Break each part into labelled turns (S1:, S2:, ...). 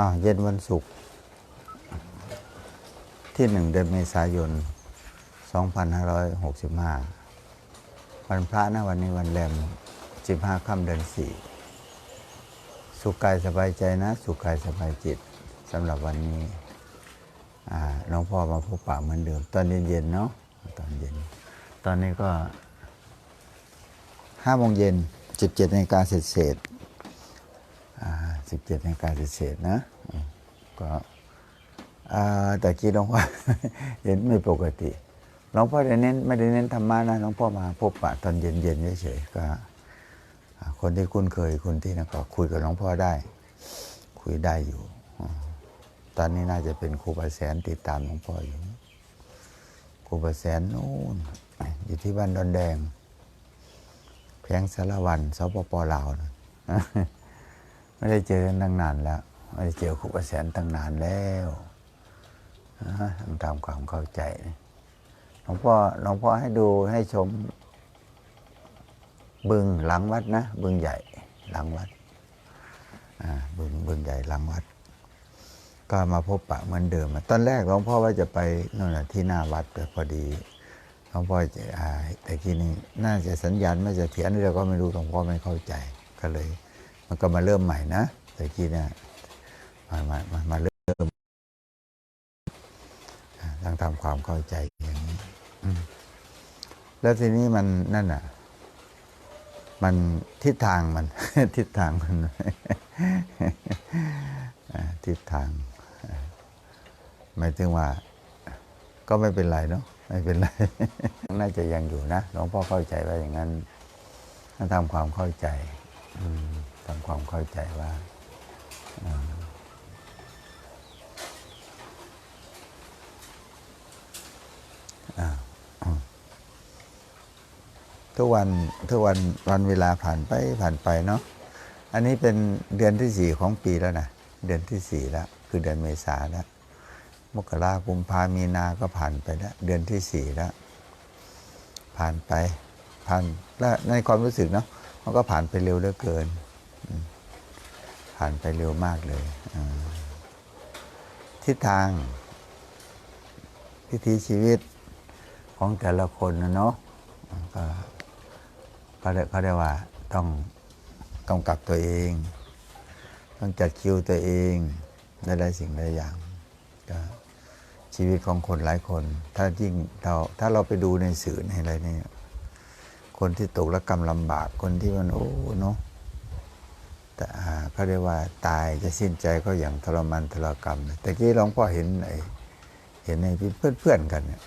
S1: อ้าวเย็นวันศุกร์ที่หนึ่งเดือนเมษายน 2565 วันพระนะวันนี้วันแรม 15 ค่ำเดือน 4 สุขกายสบายใจนะ สุขกายสบายจิตสำหรับวันนี้อ่าหลวงพ่อมาพบปะเหมือนเดิม ตอนเย็นๆเนาะตอนเย็น ตอนนี้ก็ห้าโมงเย็น 17นาฬิกาเศษๆ สิบเจ็ดนาฬิกาเศษนะ ก็แต่กี้หลวงพ่อเห็นไม่ปกติหลวงพ่อได้เน้นไม่ได้เน้นธรรมะนะหลวงพ่อมาพบปะตอนเย็นๆเฉยๆก็ คนที่คุ้นเคยคนที่นั่นก็คุยกับหลวงพ่อได้ คุยได้อยู่ ตอนนี้น่าจะเป็นครูประแสนติดตามหลวงพ่ออยู่ครูประแสนนู่นอยู่ที่บ้านดอนแดง แพงสารวันสปปลาวนะ ไม่ได้เจอกันตั้งนานแล้ว ไม่ได้เจอครูประแสนตั้งนานแล้วนะต้องตามความเข้าใจหลวงพ่อหลวงพ่อให้ดูให้ชม บึงหลังวัดนะ บึงใหญ่หลังวัดบึงบึงใหญ่หลังวัด ก็มาพบปะเหมือนเดิม ตอนแรกหลวงพ่อว่าจะไปนั่นแหะที่หน้าวัดแต่พอดีหลวงพ่อจะอแต่ทีนี้น่าจะสัญญาณไม่เสถียรเราก็ไม่รู้หลวงพ่อไม่เข้าใจก็เลย มันก็มาเริ่มใหม่นะแต่กี้เนี่ยมามามามาเริ่มต้องทำความเข้าใจอย่างนี้แล้วทีนี้มันนั่นอะ มันทิศทางมัน ทิศทางมันทิศทางหมายถึงว่า ก็ไม่เป็นไรเนาะไม่เป็นไร น่าจะยังอยู่นะหลวงพ่อเข้าใจว่าอย่างนั้นต้องทำความเข้าใจ อืม ทำความเข้าใจว่าทุกวันทุกวันวันเวลาผ่านไปผ่านไปเนาะอันนี้เป็นเดือนที่สี่ของปีแล้วนะเดือนที่สี่แล้ว คือเดือนเมษาแล้วมกรากุมภามีนาก็ผ่านไปแล้ว เดือนที่สี่แล้ว ผ่านไปผ่านแล้วในความรู้สึกเนาะมันก็ผ่านไปเร็วเหลือเกิน ผ่านไปเร็วมากเลยทิศทางพิธีชีวิตของแต่ละคนนะเนาะก็เรียกเขาเรียกว่าต้องกำกับตัวเอง ต้องจัดคิวตัวเองได้หลายสิ่งหลายอย่างก็ชีวิตของคนหลายคน ถ้ายิ่งเราถ้าเราไปดูในสื่อในอะไรเนี่ยคนที่ตกระกรรมลำบากคนที่มันโอ้เนาะ เขาเรียกว่าตายจะสิ้นใจก็อย่างทรมานทรกรรมแต่กี้หลวงพ่อเห็นไอ้เห็นในเพื่อนเพื่อนๆกันเนี่ย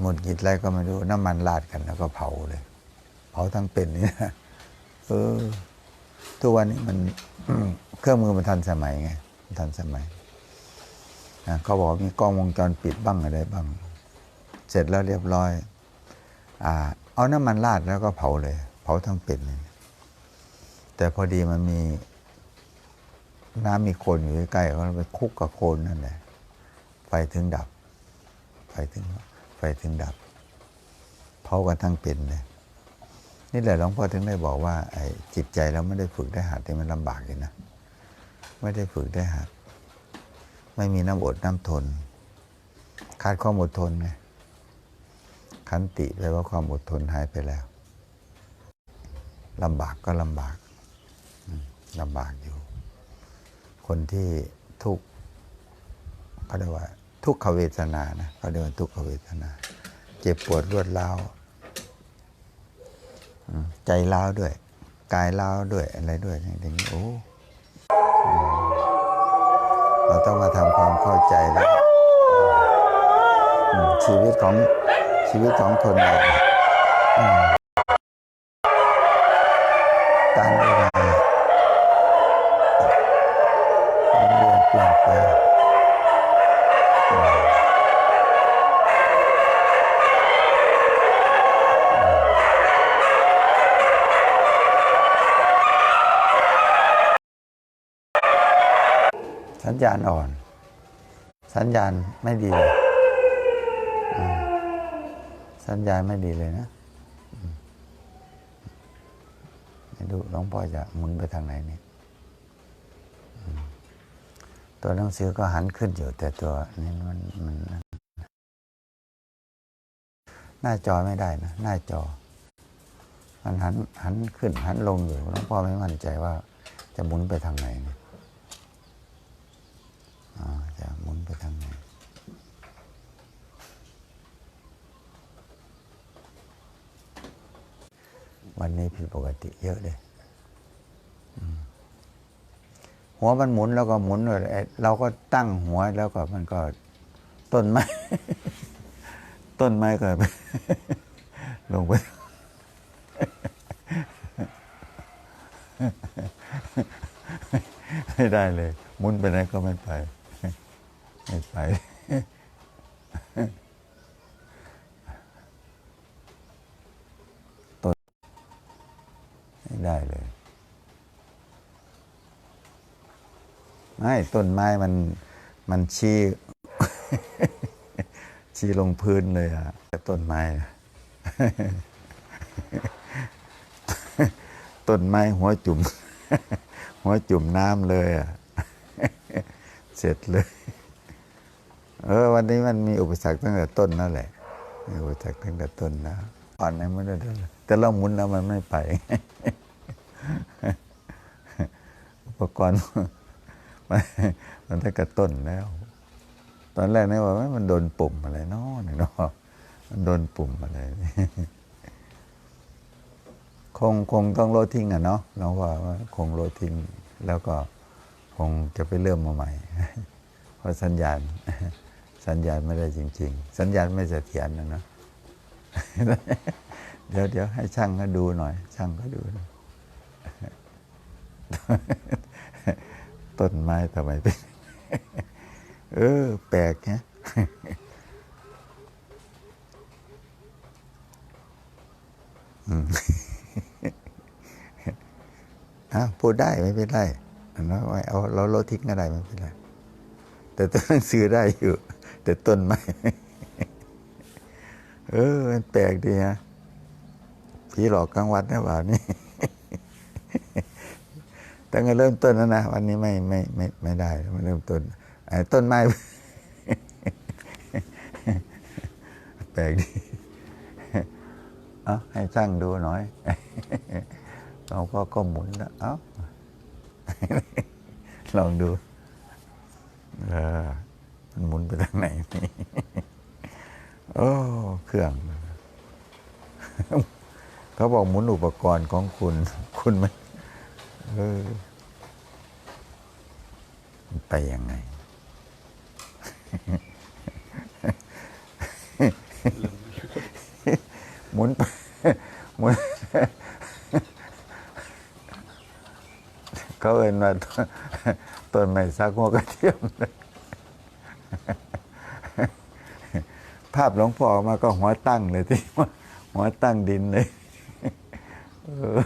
S1: หงุดหงิดอะไรก็ไม่รู้น้ำมันราดกันแล้วก็เผาเลย เผาทั้งเป็นเนี่ยเออทุกวันนี้มันเครื่องมือมันทันสมัยไงมันทันสมัยเขาบอกมีกล้องวงจรปิดบ้างอะไรบ้าง เสร็จแล้วเรียบร้อยอเอาน้ำมันราดแล้วก็เผาเลย เผาทั้งเป็นเลย แต่พอดีมันมี น้ำมีโคลนอยู่ใกล้ๆเขาไปคุกกับโคลนนั่นแหละไฟถึงดับ ไฟถึงไฟถึงดับเผากันทั้งเป็นเลยนี่แหละหลวงพ่อถึงได้บอกว่าไอ้จิตใจเราไม่ได้ฝึกได้หัดที่มันลำบากเลยนะไม่ได้ฝึกได้หัด ไม่มีน้ำอดน้ำทน ขาดความอดทนไงขันติแปลว่าความอดทนหายไปแล้วลำบากก็ลำบาก ลำบากอยู่ คนที่ทุกเขาเรียกว่า ทุกขเวทนานะเขาเรียกว่าทุกขเวทนา เจ็บปวดรวดร้าวใจร้าวด้วย กายร้าวด้วยอะไรด้วยอย่างนี้โอ้เราต้องมาทำความเข้าใจแล้วชีวิตของชีวิตของคนเราการ สัญญาณอ่อน สัญญาณไม่ดีเลยสัญญาณไม่ดีเลยนะอืมไม่รู้หลวงพ่อจะหมุนไปทางไหนเนี่ยตัวหนังสือก็หันขึ้นอยู่ แต่ตัวนี้มันมันหน้าจอไม่ได้นะหน้าจอ มันหันหันขึ้นหันลงอยู่หลวงพ่อไม่มั่นใจว่าจะหมุนไปทางไหนเนี่ยอ๋อ ไปทางไหนวันนี้ผิดปกติเยอะเลย หัวมันหมุนแล้วก็หมุนเลยเราก็ตั้งหัวแล้วก็มันก็ต้นไม้ ต้นไม้ก็ลงไปไม่ได้เลยหมุนไปไหนก็ไม่ไป ไม่ไป ต้นไม่ได้เลย ไม่ต้นไม้มันมันชี้ ชี้ลงพื้นเลยอะแต่ต้นไม้ต้นไม้หัวจุ่ม หัวจุ่มน้ำเลยอะ เสร็จเลย เออวันนี้มันมีอุปสรรคตั้งแต่ต้นนั่นแหละมีอุปสรรคตั้งแต่ต้นนะอ่อนไหนไม่ได้แต่เราหมุนแล้วมันไม่ไป อุปกรณ์มันมันตั้งแต่ต้นแล้ว ตอนแรกนี่ว่ามันโดนปุ่มอะไรเนาะนี่เนาะมันโดนปุ่มอะไรคงคงต้องโลดทิ้งอะเนาะเราว่าว่าคงโลดทิ้งแล้วก็คงจะไปเริ่มมาใหม่ เพราะสัญญาณ สัญญาณไม่ได้จริง ๆ สัญญาณไม่เสถียรนะเนาะเดี๋ยวเดี๋ยวให้ช่างเขาดูหน่อย ช่างเขาดูหน่อยต้นไม้ทำไมเป็น เออ แปลกฮะอืมอ้าวพูดได้ไม่เป็นไรเราเอาเราทิ้งก็ได้ไม่เป็นไรแต่ต้นหนังสือได้อยู่ แต่ต้นไม้เออมันแปลกดีฮะผีหลอกกลางวันนะบ่านี่ตั้งแต่เริ่มต้นแล้วนะวันนี้ไม่ไม่ไม่ไม่ได้มันเริ่มต้นไอ้ต้นไม้แปลกดีเอาให้ช่างดูหน่อยเราก็ก็หมุนแล้วเอ้าลองดู เออ มันหมุนไปทางไหนนี่โอ้เครื่อง เขาบอกหมุนอุปกรณ์ของคุณ คุณไหมเออไปยังไงหมุนไปหมุนเขาเอ่นว่าต้นต้นไม้ซักหัวกระเทียมเลย ภาพหลวงพ่อออกมาก็หัวตั้งเลยที่หัวตั้งดินเลย เออ